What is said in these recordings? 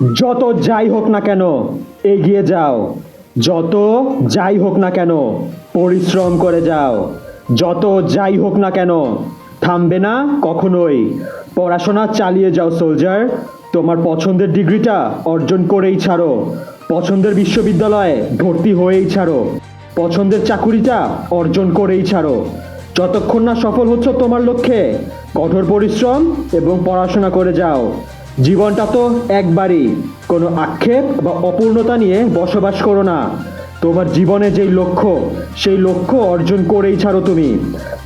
যত যাই হোক না কেন, এগিয়ে যাও। যত যাই হোক না কেন, পরিশ্রম করে যাও। যত যাই হোক না কেন, থামবে না কখনোই। পড়াশোনা চালিয়ে যাও, সোলজার। তোমার পছন্দের ডিগ্রিটা অর্জন করেই ছাড়ো। পছন্দের বিশ্ববিদ্যালয়ে ভর্তি হয়েই ছাড়ো। পছন্দের চাকুরিটা অর্জন করেই ছাড়ো। যতক্ষণ না সফল হচ্ছ তোমার লক্ষ্যে, কঠোর পরিশ্রম এবং পড়াশোনা করে যাও। জীবনটা তো একবারই। কোনো আক্ষেপ বা অপূর্ণতা নিয়ে বসবাস করো না। তোমার জীবনে যেই লক্ষ্য, সেই লক্ষ্য অর্জন করেই ছাড়ো তুমি।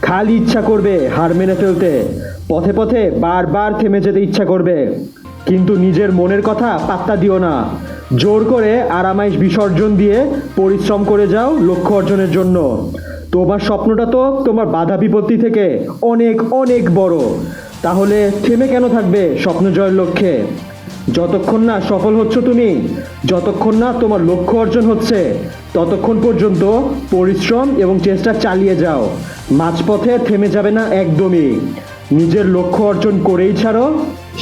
খালি ইচ্ছা করবে হার মেনে ফেলতে পথে পথে বারবার থেমে যেতে ইচ্ছা করবে। কিন্তু নিজের মনের কথা পাত্তা দিও না। জোর করে আরামাইশ বিসর্জন দিয়ে পরিশ্রম করে যাও লক্ষ্য অর্জনের জন্য। তোমার স্বপ্নটা তো তোমার বাধা বিপত্তি থেকে অনেক অনেক বড়। তাহলে থেমে কেন থাকবে স্বপ্ন জয়ের লক্ষ্যে? যতক্ষণ না সফল হচ্ছ তুমি, যতক্ষণ না তোমার লক্ষ্য অর্জন হচ্ছে, ততক্ষণ পর্যন্ত পরিশ্রম এবং চেষ্টা চালিয়ে যাও। মাঝপথে থেমে যাবে না একদমই। নিজের লক্ষ্য অর্জন করেই ছাড়ো,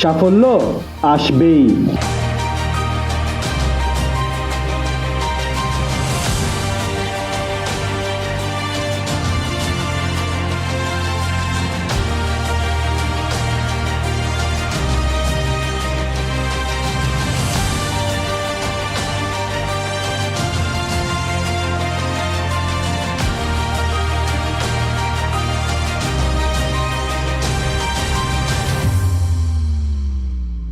সাফল্য আসবেই।